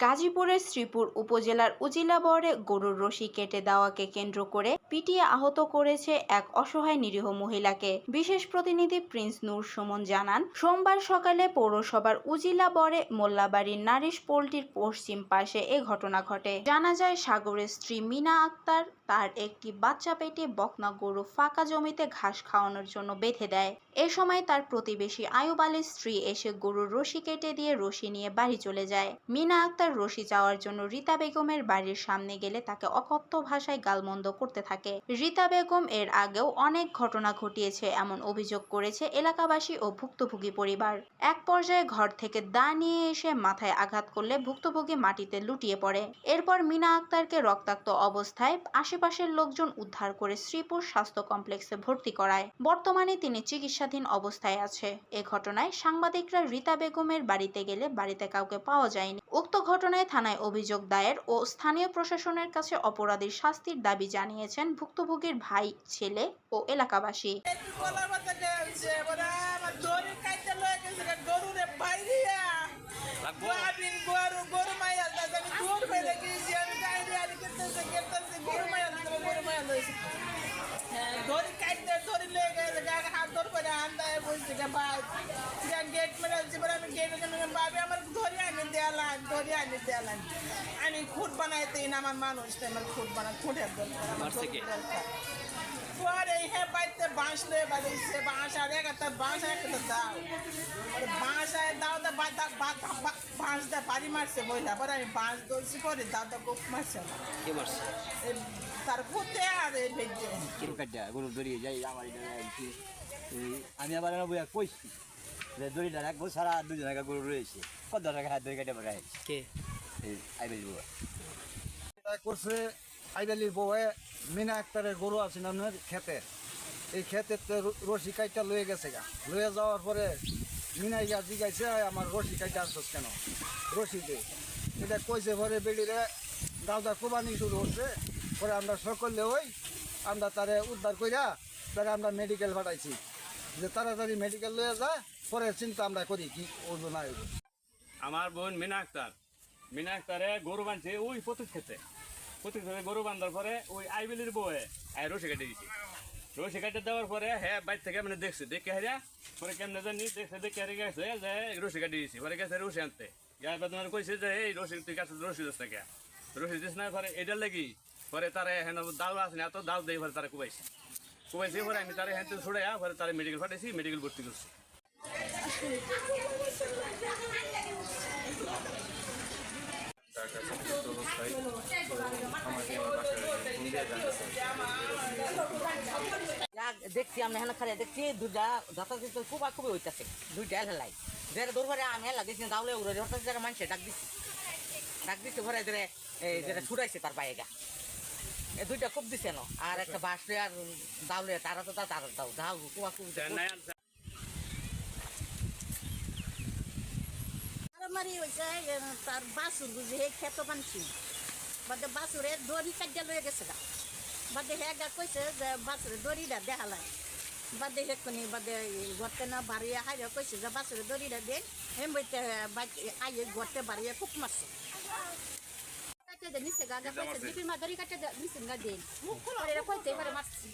গাজীপুরের শ্রীপুর উপজেলার উজিলাবরে গরুর রশি কেটে দেওয়াকে কেন্দ্র করে পিটিয়ে আহত করেছে এক অসহায় নিরীহ মহিলাকে। বিশেষ প্রতিনিধি প্রিন্স নূর সুমন জানান, সোমবার সকালে পৌরসভার উজিলা বরে মোল্লাবাড়ির নারিশ পোল্ট্রির পশ্চিম পাশে এ ঘটনা ঘটে। জানা যায়, সাগরের স্ত্রী মিনা আক্তার তার একটি বাচ্চা পেটে বকনা গরু ফাঁকা জমিতে ঘাস খাওয়ানোর জন্য বেঁধে দেয়। এ সময় তার প্রতিবেশী আয়ুব আলীর স্ত্রী এসে গরুর রশি কেটে দিয়ে রশি নিয়ে বাড়ি চলে যায়। মিনা আক্তার রশি চাওয়ার জন্য রীতা বেগমের বাড়ির সামনে গেলে তাকে অকথ্য ভাষায় গালমন্দ করতে থাকে। রীতা বেগম এর আগেও অনেক ঘটনা ঘটিয়েছে, এমন অভিযোগ করেছে এলাকাবাসী ও ভুক্তভোগী পরিবার। এক পর্যায়ে ঘর থেকে দা নিয়ে এসে মাথায় আঘাত করলে ভুক্তভোগী মাটিতে লুটিয়ে পড়ে। এরপর মিনা আক্তারকে রক্তাক্ত অবস্থায় আশেপাশের লোকজন উদ্ধার করে শ্রীপুর স্বাস্থ্য কমপ্লেক্সে ভর্তি করায়। বর্তমানে তিনি চিকিৎসাধীন অবস্থায় আছে। এ ঘটনায় সাংবাদিকরা রীতা বেগমের বাড়িতে গেলে বাড়িতে কাউকে পাওয়া যায়নি। উক্ত ঘটনায় থানায় অভিযোগ দায়ের ও স্থানীয় প্রশাসনের কাছে অপরাধীর শাস্তির দাবি জানিয়েছেন ভুক্তভোগীর ভাই, ছেলে ও এলাকাবাসী। আমার কাটতে লয়ে গেছে রে গরুরে বাইরিয়া গাবিন গরু গরু মাইয়া দাদা আমি দূর ফেলে গেছি আমি গাড়ি আনি করতেছে করতেছে গরু মাইয়া গরু মাইয়া লয়েছে দড়ি কাটতে দড়ি লয়ে গেছে হাত ধর গেট মেরে আমি গেট ধরে আনি দেয়ালাম আমি খুঁট বানাইতে না আমার মানুষ আমার খুঁট বানা খুঁটের দরকার আমার মারছে কে? খুঁটের দরকার। পরে হে বাঁশ বাঁশ আর একটা বাঁশ আর একটা দাও। বাঁশ আর দাও বাঁশ দা বাড়ি মারছে মহিলা পরে আমি বাঁশ ধরছি পরে দাও দা গোপ মারছে আমার। কে মারছে? তার আর এই ভেজে গরু কাটিয়া গরু দড়িয়ে যাই আমার আমি আবার বইয়া কইছি। যে দড়িটা রাখব সারা দুজন টাকা গরু রয়েছে। কত টাকা হাত ধরে কাটে পাঠাই কে? এই আইবেল বুয়া এটা করছে আইডালির বউয়ে মিনা আক্তারের গরু আছে নামের খেতে। এই খেতে রশি কাইটা লয়ে গেছে গা। লয়ে যাওয়ার পরে মিনাই গা জিগাইছে আমার রশি কাইটা আসছ কেন? রশি দে। এটা কইছে পরে বেড়িরে দাউদা কোরবানি শুরু হচ্ছে। পরে আমরা সকলে ওই আমরা তারে উদ্ধার কইরা তারে আমরা মেডিকেল পাঠাইছি। যে তাড়াতাড়ি মেডিকেল লয়ে যা, পরে চিন্তা আমরা করি কি ওর না আমার বোন মিনা আক্তার মিনা আক্তারে গরু বাঁধছে, ওই পতুক খেতে। পতুক খেতে গরু বাঁধার পরে ওই আইবিলির বউয়ে আই রসি কেটে দিয়েছে রসি কেটে দেওয়ার পরে হ্যাঁ বাইর থেকে মানে দেখছে, দেখে হারিয়া, পরে কেমনে জানি দেখছে, দেখে হারিয়ে গেছে, যে রসি কেটে দিয়েছি পরে গেছে রসি আনতে। ইয়ার বেদনার কইছে যে, এই রসি তুই কাছে রসি দিস থেকে রসি দিস না, পরে এটার লাগি, পরে তারে হেন দাও আছে না এত দাও দেই পরে তারে কুবাইছে। কুবাইছে পরে আমি তারে হ্যাঁ ছুড়ে পরে তারে মেডিকেল পাঠাইছি মেডিকেল ভর্তি করছি দেখছি আমি হেন খারে দেখছি দুটা কিন্তু খুব খুবই হইতাছে, দুইটা হেলাই যেটা দূর ঘরে আমি হেলা দিচ্ছি দাউলে উড়ে হঠাৎ যারা মানুষে ডাক দিচ্ছি ডাক দিচ্ছে ঘরে যেটা এই যেটা ছুটাইছে তার পায়ে দুইটা খুব দিছে না? আর একটা বাসলে আর দাউলে তারা তো তারা দাও। দাও কুবা খুব মারামারি হয়েছে তার বাসুর বুঝি হে খেত পানছি বাদে বাসুরে দড়ি কাটিয়া লয়ে গেছে গা। বাদে হে গা কইছে যে বাসুরে দড়িটা দেখালাই বাদে হেক্ষণি বাদে গর্তে না বাড়িয়ে হাইরে কইছে যে বাসুরে দড়িটা দেন। হেম বইতে আইয়ে গর্তে বাড়িয়ে খুব মারছে। কাটে দে নিচে গা গা কইছে জিপি মা দড়ি কাটে দে নিচে গা দেন পরে কইতে এবারে মারছি